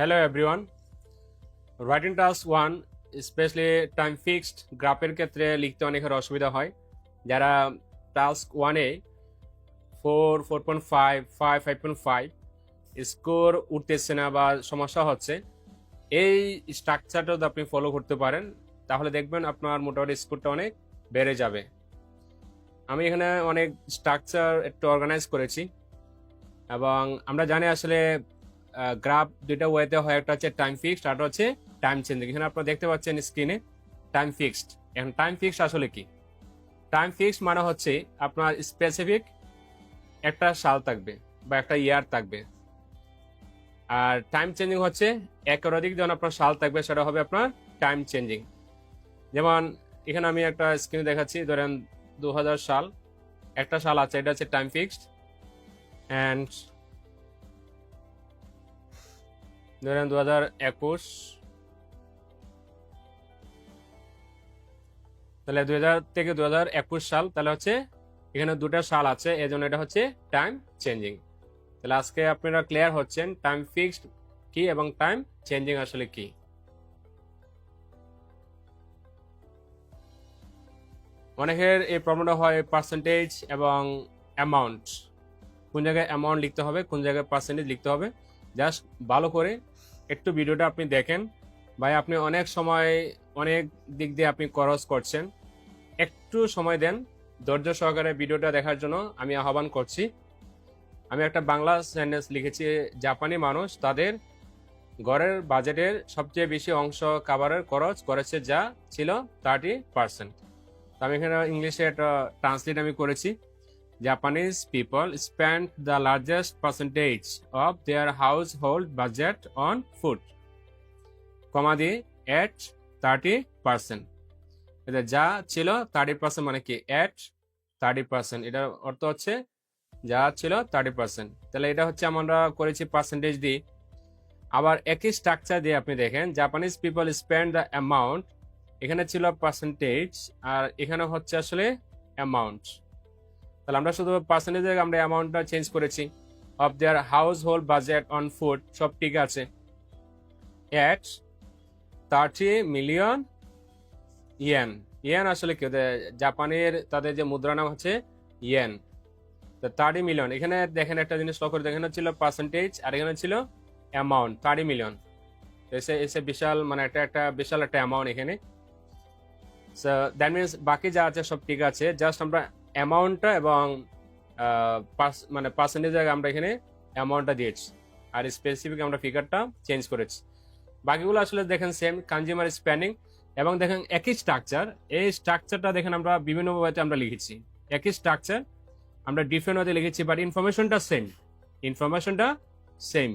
Hello everyone writing task one specially time fixed গ্রাফের ক্ষেত্রে লিখতে অনেকের অসুবিধা হয়। যারা টাস্ক ওয়ানে four four point five five five point five score উঠতেছে না বা সমস্যা হচ্ছে, এই স্ট্রাকচারটা যদি আপনি ফলো করতে পারেন, তাহলে দেখবেন আপনার মোটামুটি স্কোরটা অনেক বেড়ে যাবে। আমি এখানে অনেক স্ট্রাকচার একটু অর্গানাইজ করেছি। এবং আমরা জানি আসলে গ্রাফ দুইটা ওয়েতে হয়, একটা হচ্ছে টাইম ফিক্সড আর হচ্ছে টাইম চেঞ্জিং এখানে আপনারা দেখতে পাচ্ছেন স্ক্রিনে টাইম ফিক্সড এখন টাইম ফিক্সড আসলে কি? টাইম ফিক্সড মানে হচ্ছে আপনার স্পেসিফিক একটা সাল থাকবে বা একটা ইয়ার থাকবে। আর টাইম চেঞ্জিং হচ্ছে একের অধিক যখন আপনার সাল থাকবে, সেটা হবে আপনার টাইম চেঞ্জিং যেমন এখানে আমি একটা স্ক্রিনে দেখাচ্ছি, ধরেন দু হাজার সাল। একটা সাল আছে, এটা হচ্ছে টাইম ফিক্সড অ্যান্ড ধরেন দু হাজার একুশ। তাহলে দুই হাজার থেকে দু হাজার একুশ সাল, তাহলে হচ্ছে এখানে দুটা সাল আছে এই জন্য এটা হচ্ছে টাইম চেঞ্জিং তাহলে আজকে আপনারা ক্লিয়ার হচ্ছেন টাইম ফিক্সড কি এবং টাইম চেঞ্জিং আসলে কি? অনেকের এই প্রবলেমটা হয় পার্সেন্টেজ এবং অ্যামাউন্ট কোন জায়গায় অ্যামাউন্ট লিখতে হবে, কোন জায়গায় পার্সেন্টেজ লিখতে হবে। জাস্ট ভালো করে একটু ভিডিওটা আপনি দেখেন। ভাই, আপনি অনেক সময়, অনেক দিক দিয়ে আপনি খরচ করছেন। একটু সময় দেন। ধৈর্য সহকারে ভিডিওটা দেখার জন্য আমি আহ্বান করছি। আমি একটা বাংলা সেন্টেন্স লিখেছি, জাপানি মানুষ তাদের ঘরের বাজেটের সবচেয়ে বেশি অংশ খাবারের খরচ করেছে যা ছিল থার্টি পার্সেন্ট আমি এখানে ইংলিশে একটা ট্রান্সলেট আমি করেছি। Japanese people spend the largest percentage of their household budget on food, comma দিয়ে at থার্টি পার্সেন্ট এটা যা ছিল থার্টি পার্সেন্ট মানে কি? এট থার্টি পার্সেন্ট এটার অর্থ হচ্ছে যা ছিল থার্টি পার্সেন্ট তাহলে এটা হচ্ছে আমরা করেছি পার্সেন্টেজ দিয়ে আবার একই স্ট্রাকচার দিয়ে আপনি দেখেন Japanese people spend the amount এখানে ছিল পার্সেন্টেজ আর এখানে হচ্ছে আসলে অ্যামাউন্ট তাহলে আমরা শুধু পার্সেন্টেজে আমরা অ্যামাউন্টটা চেঞ্জ করেছি of their household budget on food সব ঠিক আছে। At thirty million yen yen আসলে কি? জাপানের তাদের যে মুদ্রা নাম হচ্ছে ইয়েন তো থার্টি মিলিয়ন এখানে দেখেন একটা জিনিস লক্ষ্য এখানে ছিল পার্সেন্টেজ আর এখানে ছিল অ্যামাউন্ট থার্টি মিলিয়ন এসে এসে বিশাল মানে একটা একটা বিশাল একটা অ্যামাউন্ট এখানে। দ্যাট মিনস বাকি যা আছে সব ঠিক আছে। জাস্ট আমরা অ্যামাউন্টটা এবং মানে পার্সেন্টেজ আগে আমরা এখানে অ্যামাউন্টটা দিয়েছি। আর স্পেসিফিক আমরা ফিগারটা চেঞ্জ করেছি। বাকিগুলো আসলে দেখেন সেম কনজিউমার স্প্যানিং এবং দেখেন একই স্ট্রাকচার এই স্ট্রাকচারটা দেখেন আমরা বিভিন্ন ওয়েতে আমরা লিখেছি। একই স্ট্রাকচার আমরা ডিফারেন্ট ওয়েতে লিখেছি বাট ইনফরমেশনটা সেম ইনফরমেশনটা same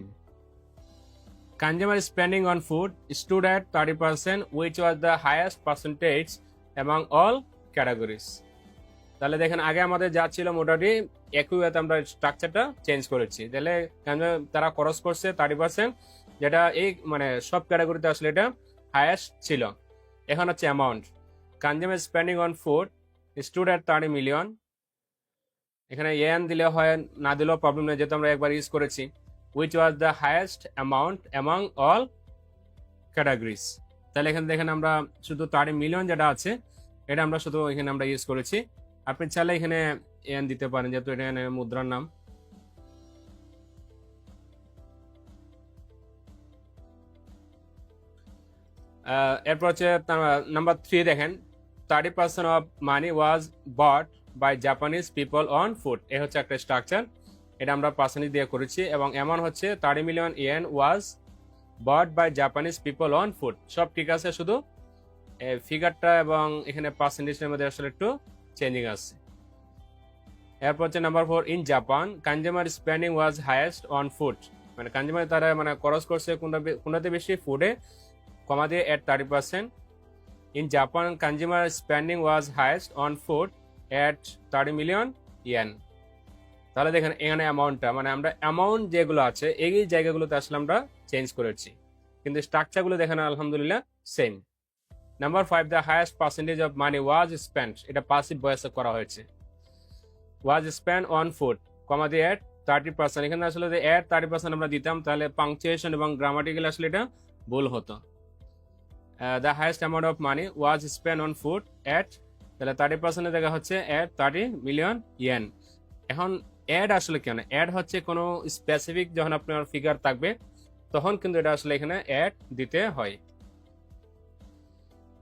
consumer spending on food stood at thirty percent which was the highest percentage among all categories তাহলে দেখেন, আগে আমাদের যা ছিল মোটামুটি একই ওয়েতে আমরা স্ট্রাকচারটা চেঞ্জ করেছি। তাহলে তারা খরচ করছে থার্টি পার্সেন্ট যেটা এই মানে সব ক্যাটাগরিতে আসলে এটা হায়েস্ট ছিল। এখন হচ্ছে amount consumer spending on food stood at thirty million এখানে এন দিলে হয়, না দিলেও প্রবলেম নেই, যেহেতু আমরা একবার ইউজ করেছি। Which was the highest amount among all categories তাহলে এখানে দেখেন আমরা শুধু থার্টি মিলিয়ন যেটা আছে, এটা আমরা শুধু এখানে আমরা ইউজ করেছি। আপনি চাইলে এখানে এন দিতে পারেন, যেহেতু এটা এখানে মুদ্রার নাম। এরপর হচ্ছে নাম্বার থ্রি দেখেন। Thirty percent of money was bought by Japanese people on food এ হচ্ছে একটা স্ট্রাকচার এটা আমরা পার্সেন্টেজ দিয়ে করেছি এবং এমন হচ্ছে thirty million yen was bought by Japanese people on food সব ঠিক আছে শুধু? ফিগারটা এবং এখানে পার্সেন্টেজের মধ্যে আসলে একটু চেঞ্জিং আসছে এরপর হচ্ছে number four in Japan consumer spending was highest on food মানে কনজিউমার তারা মানে খরচ করছে কোনটাতে বেশি? ফুডে কমা দিয়ে at thirty percent in Japan consumer spending was highest on food at thirty million yen তাহলে দেখেন এখানে অ্যামাউন্টটা মানে আমরা অ্যামাউন্ট যেগুলো আছে, এই জায়গাগুলোতে আসলে আমরা চেঞ্জ করেছি। কিন্তু স্ট্রাকচারগুলো দেখেন আলহামদুলিল্লাহ same number five the highest percentage of money was spend এটা পাসিভ বয়সে করা হয়েছে। Was spend on food comma দিয়ে এট থার্টি পার্সেন্ট এখানে আসলে যে অ্যাট থার্টি পার্সেন্ট আমরা দিতাম, তাহলে পাংচুয়েশন এবং গ্রামাটিক্যাল আসলে এটা ভুল হতো। The highest amount of money was spend on food at তাহলে থার্টি পার্সেন্টে দেখা হচ্ছে অ্যাট থার্টি মিলিয়ন ইয়েন এখন অ্যাড আসলে কেন? অ্যাড হচ্ছে কোনো স্পেসিফিক যখন আপনার ফিগার থাকবে, তখন কিন্তু এটা আসলে এখানে অ্যাড দিতে হয়।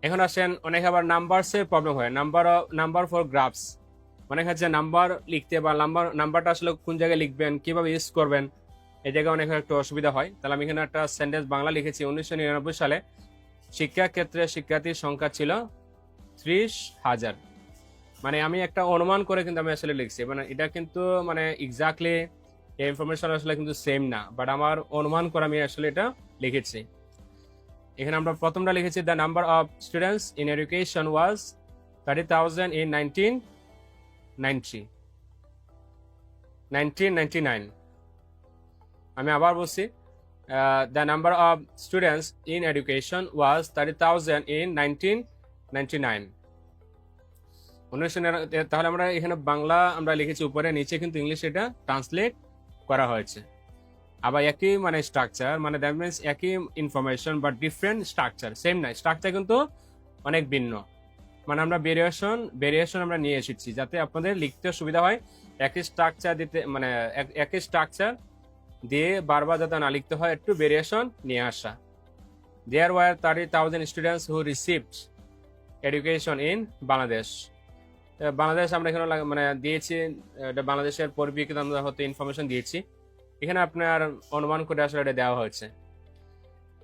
এখন আসেন, অনেক আবার নাম্বারসের প্রবলেম হয়। নাম্বার নাম্বার ফর গ্রাফস অনেক হচ্ছে নাম্বার লিখতে বা নাম্বার নাম্বারটা আসলে কোন জায়গায় লিখবেন, কীভাবে ইউজ করবেন এই জায়গায় অনেক একটু অসুবিধা হয়। তাহলে আমি এখানে একটা সেন্টেন্স বাংলা লিখেছি। উনিশশো নিরানব্বই সালে শিক্ষা ক্ষেত্রে শিক্ষার্থীর সংখ্যা ছিল ত্রিশ হাজার। মানে আমি একটা অনুমান করে কিন্তু আমি আসলে লিখছি। মানে এটা কিন্তু মানে এক্স্যাক্টলি ইনফরমেশন আসলে কিন্তু সেম না। বাট আমার অনুমান করে আমি আসলে এটা লিখেছি। এখানে আমরা প্রথমটা লিখেছি the number of students in education was thirty thousand in nineteen ninety nine আমি আবার বলছি the number of students in education was thirty thousand in nineteen ninety nine উনিশশো তাহলে আমরা এখানে বাংলা আমরা লিখেছি উপরে, নিচে কিন্তু ইংলিশ এটা ট্রান্সলেট করা হয়েছে। আবার একই মানে স্ট্রাকচার মানে দ্যাট মিনস একই information but different structure same না। স্ট্রাকচার কিন্তু অনেক ভিন্ন। মানে আমরা ভেরিয়েশন ভেরিয়েশন আমরা নিয়ে এসেছি যাতে আপনাদের লিখতে সুবিধা হয়। একই স্ট্রাকচার দিতে মানে এক- একই স্ট্রাকচার দিয়ে বারবার যাতে না লিখতে হয়, একটু ভেরিয়েশন নিয়ে আসা। There were thirty thousand students who received education in Bangladesh Bangladesh আমরা এখানে মানে দিয়েছি। বাংলাদেশের পরিপ্রেক্ষিতে আমরা হয়তো ইনফরমেশন দিয়েছি। এখানে আপনার অনুমান করে আসলে এটা দেওয়া হয়েছে।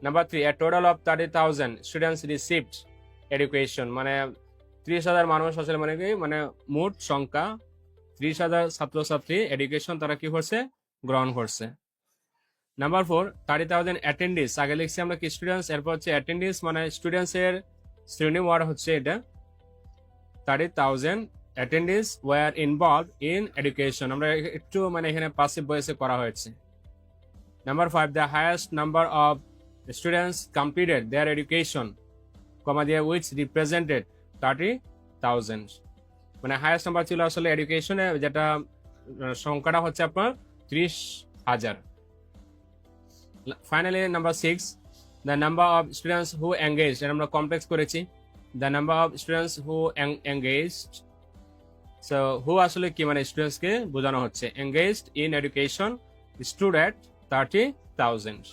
Number three a total of thirty thousand students received education মানে ত্রিশ হাজার মানুষ আসলে মানে কি? মানে মোট সংখ্যা ত্রিশ হাজার ছাত্রছাত্রী এডুকেশন তারা কি করছে? গ্রহণ করছে। Number four thirty thousand attendees আগে লিখছি আমরা কি স্টুডেন্টস এরপর হচ্ছে অ্যাটেন্ডিস মানে স্টুডেন্টস এর শ্রেণি ওয়ার্ড হচ্ছে এটা। Thirty thousand attendees were involved in education আমরা একটু মানে এখানে পাসিভ বয়েসে করা হয়েছে। Number five the highest number of students completed their education comma দিয়ে উইচ রিপ্রেজেন্টেড থার্টি থাউজেন্ড মানে হায়েস্ট নাম্বার ছিল আসলে এডুকেশনে যেটা সংখ্যাটা হচ্ছে আপনার ত্রিশ হাজার। Finally number six the number of students who engage আমরা কমপ্লেক্স করেছি। The number of students who engaged so who আসলে কি মানে স্টুডেন্টসকে বোঝানো হচ্ছে? Engaged in education student thirty thousand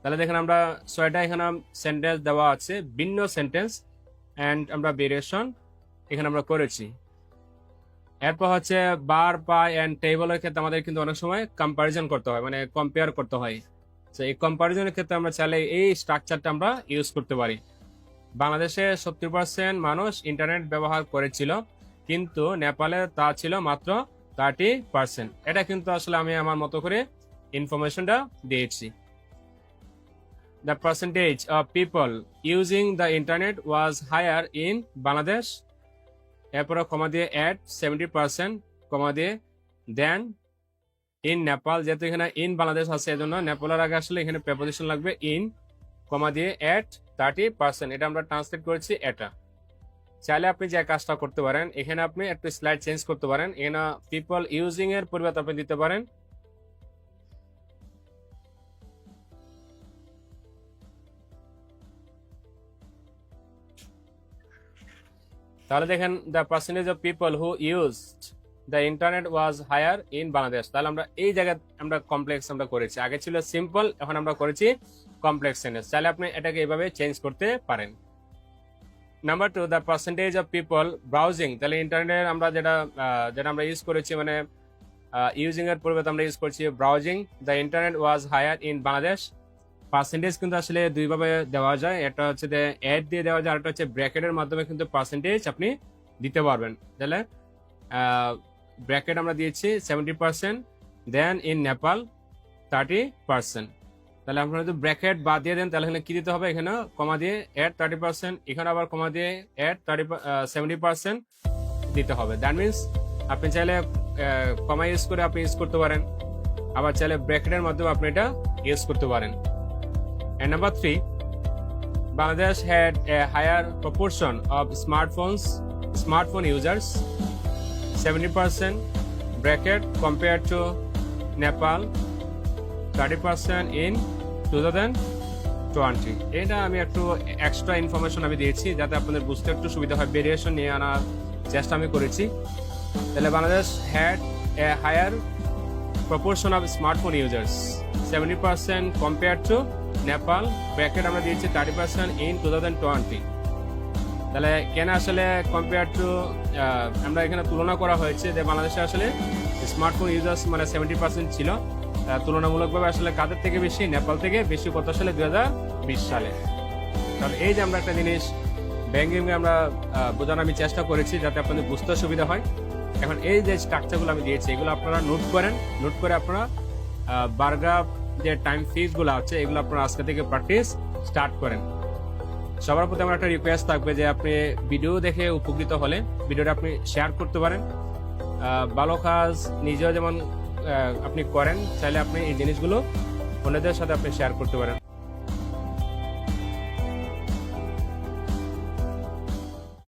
তাহলে দেখেন আমরা ছয়টা এখানে সেন্টেন্স দেওয়া আছে, ভিন্ন সেন্টেন্স অ্যান্ড আমরা ভেরিয়েশন এখানে আমরা করেছি। এরপর হচ্ছে বার, পাই অ্যান্ড টেবলের ক্ষেত্রে আমাদের কিন্তু অনেক সময় কম্পারিজন করতে হয় মানে কম্পেয়ার করতে হয়। তো এই কম্পারিজনের ক্ষেত্রে আমরা চাইলে এই স্ট্রাকচারটা আমরা ইউজ করতে পারি। বাংলাদেশে সত্তর পার্সেন্ট মানুষ ইন্টারনেট ব্যবহার করেছিল। কিন্তু নেপালে তা ছিল মাত্র থার্টি পার্সেন্ট এটা কিন্তু আসলে আমি আমার মতো করে ইনফরমেশনটা দিয়েছি। The percentage of people using the internet was higher in Bangladesh এরপরে কমা দিয়ে অ্যাট সেভেন্টি পার্সেন্ট কমা দিয়ে দেন ইন নেপাল যেহেতু এখানে ইন বাংলাদেশ আছে, এজন্য নেপালের আগে আসলে এখানে প্রেপোজিশন লাগবে ইন কমা দিয়ে অ্যাট থার্টি পার্সেন্ট এটা আমরা ট্রান্সলেট করেছি এটা। চাইলে আপনি যে কাজটা করতে পারেন, এখানে আপনি একটু স্লাইড চেঞ্জ করতে পারেন। এখানে পিপল ইউজিং এর পরিবর্তে আপনি দিতে পারেন। তাহলে দেখেন the percentage of people who used the internet was higher in Bangladesh তাহলে আমরা এই জায়গায় আমরা কমপ্লেক্স আমরা করেছি। আগে ছিল সিম্পল এখন আমরা করেছি কমপ্লেক্স সেন্টেন্স চাইলে আপনি এটাকে এইভাবে চেঞ্জ করতে পারেন। Number two the percentage of people browsing তাহলে ইন্টারনেট আমরা যেটা যেটা আমরা ইউজ করেছি মানে ইউজিং এর পরিবর্তে আমরা ইউজ করছি browsing the internet was higher in Bangladesh percentage কিন্তু আসলে দুইভাবে দেওয়া যায়। একটা হচ্ছে যে অ্যাড দিয়ে দেওয়া যায় আর একটা হচ্ছে ব্র্যাকেটের মাধ্যমে কিন্তু পার্সেন্টেজ আপনি দিতে পারবেন। তাহলে ব্র্যাকেট আমরা দিয়েছি seventy percent then in Nepal thirty percent তাহলে আপনারা যদি ব্র্যাকেট বাদ দিয়ে দেন তাহলে এখানে কি দিতে হবে? এখানে কমা দিয়ে অ্যাড থার্টি পার্সেন্ট এখানে আবার কমা দিয়ে অ্যাড থার্টি সেভেন্টি পার্সেন্ট দিতে হবে। দ্যাট মিনস আপনি চাইলে কমা ইউজ করে আপনি ইউজ করতে পারেন। আবার চাইলে ব্র্যাকেটের মাধ্যমে আপনি এটা ইউজ করতে পারেন। And number three Bangladesh had a higher proportion of smartphones, smartphone users, 70% bracket compared to Nepal thirty percent two thousand twenty এটা আমি একটু এক্সট্রা ইনফরমেশন আমি দিয়েছি যাতে আপনাদের বুঝতে একটু সুবিধা হয়। ভেরিয়েশন নিয়ে আনার চেষ্টা আমি করেছি। তাহলে Bangladesh had a higher proportion of smartphone users 70% compared to Nepal bracket আমরা দিয়েছি thirty percent in two thousand twenty তাহলে কেন আসলে কম্পেয়ার টু আমরা এখানে তুলনা করা হয়েছে যে বাংলাদেশে আসলে স্মার্টফোন ইউজার্স মানে সেভেন্টি পার্সেন্ট ছিল। তুলনামূলকভাবে আসলে কাদের থেকে বেশি? নেপাল থেকে বেশি কত সালে দুই হাজার বিশ সালে। তাহলে এই যে আমরা একটা জিনিস ব্যাংকিং আমরা আহ, বোঝানোর আমি চেষ্টা করেছি যাতে আপনাদের বুঝতে সুবিধা হয়। এখন এই যে স্ট্রাকচারগুলো আমি দিয়েছি এগুলো আপনারা নোট করেন। নোট করে আপনারা বারগ্রাফ যে টাইম ফিজগুলো আছে এগুলো আপনারা আজকে থেকে প্র্যাকটিস স্টার্ট করেন। সবার প্রতি আমার একটা রিকোয়েস্ট থাকবে যে আপনি ভিডিও দেখে উপকৃত হলে ভিডিওটা আপনি শেয়ার করতে পারেন। ভালো কাজ নিজেও যেমন আপনি করেন চাইলে আপনি এই জিনিসগুলো অন্যদের সাথে আপনি শেয়ার করতে পারেন।